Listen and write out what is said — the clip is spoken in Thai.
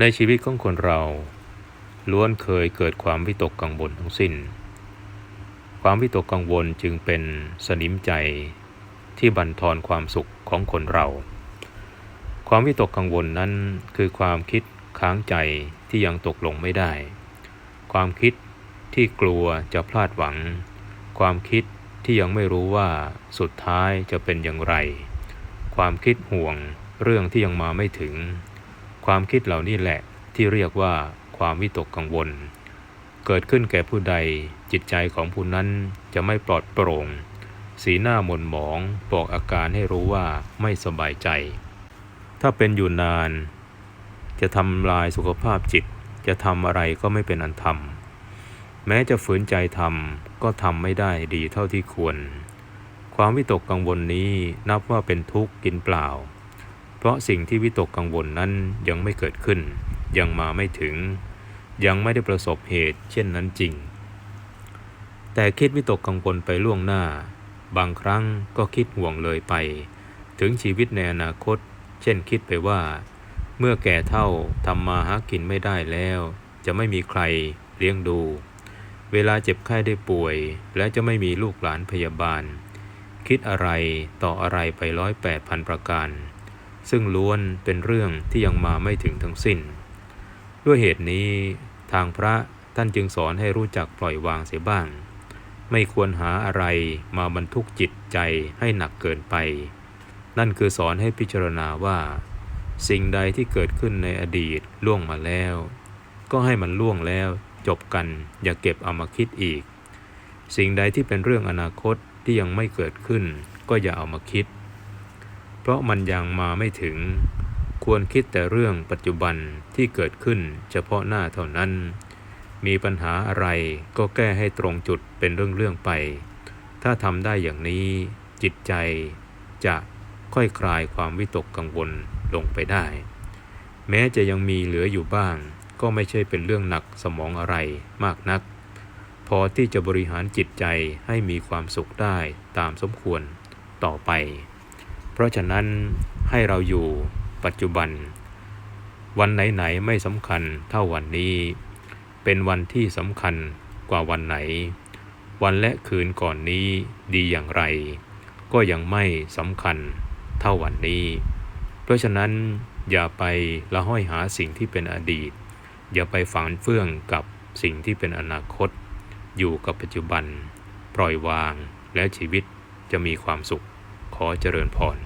ในชีวิตของคนเรา ล้วนเคยเกิดความวิตกกังวลทั้งสิ้น ความวิตกกังวลจึงเป็นสนิมใจที่บั่นทอนความสุขของคนเรา ความวิตกกังวลนั้นคือความคิดค้างใจที่ยังตกลงไม่ได้ ความคิดที่กลัวจะพลาดหวัง ความคิดที่ยังไม่รู้ว่าสุดท้ายจะเป็นอย่างไร ความคิดห่วงเรื่องที่ยังมาไม่ถึง ความคิดเหล่านี้แหละที่เรียกว่าความวิตกกังวล เกิดขึ้นแก่ผู้ใดจิตใจของผู้นั้นจะไม่ปลอดโปร่ง สีหน้าหม่นหมองบอกอาการให้รู้ว่าไม่สบายใจ ถ้าเป็นอยู่นาน จะทำลายสุขภาพจิต จะทำอะไรก็ไม่เป็นอันทำแม้จะฝืนใจทำก็ทำไม่ได้ดีเท่าที่ควร ความวิตกกังวลนี้นับว่าเป็นทุกข์กินเปล่า ราะสิ่งที่วิตกกังวลนั้นยังไม่เกิดขึ้น ยังมาไม่ถึง ยังไม่ได้ประสบเหตุ เช่นนั้นจริง แต่คิดวิตกกังวลไปล่วงหน้า บางครั้งก็คิดห่วงเลยไป ถึงชีวิตในอนาคต เช่นคิดไปว่า เมื่อแก่เท่าทำมาหากินไม่ได้แล้ว จะไม่มีใครเลี้ยงดู เวลาเจ็บไข้ได้ป่วย และจะไม่มีลูกหลานพยาบาล คิดอะไรต่ออะไรไปร้อยแปดพันประการ ซึ่งล้วนเป็นเรื่องที่ยังมาไม่ถึงทั้งสิ้น ด้วยเหตุนี้ทางพระท่านจึงสอนให้รู้จักปล่อยวางเสียบ้าง ไม่ควรหาอะไรมาบรรทุกจิตใจให้หนักเกินไป นั่นคือสอนให้พิจารณาว่า สิ่งใดที่เกิดขึ้นในอดีตล่วงมาแล้ว ก็ให้มันล่วงแล้วจบกันอย่าเก็บเอามาคิดอีก สิ่งใดที่เป็นเรื่องอนาคตที่ยังไม่เกิดขึ้น ก็อย่าเอามาคิด เพราะมันยังมาไม่ถึง ควรคิดแต่เรื่องปัจจุบันที่เกิดขึ้นเฉพาะหน้าเท่านั้น มีปัญหาอะไรก็แก้ให้ตรงจุดเป็นเรื่องๆไป ถ้าทำได้อย่างนี้จิตใจจะค่อยคลายความวิตกกังวลลงไปได้ แม้จะยังมีเหลืออยู่บ้าง ก็ไม่ใช่เป็นเรื่องหนักสมองอะไรมากนัก พอที่จะบริหารจิตใจให้มีความสุขได้ตามสมควรต่อไป เพราะฉะนั้นให้เราอยู่ปัจจุบัน วันไหนๆไม่สำคัญเท่าวันนี้ เป็นวันที่สำคัญกว่าวันไหน วันและคืนก่อนนี้ดีอย่างไร ก็ยังไม่สำคัญเท่าวันนี้ เพราะฉะนั้นอย่าไปละห้อยหาสิ่งที่เป็นอดีต อย่าไปฝังเฟื่องกับสิ่งที่เป็นอนาคต อยู่กับปัจจุบัน ปล่อยวางและชีวิตจะมีความสุข ขอเจริญพร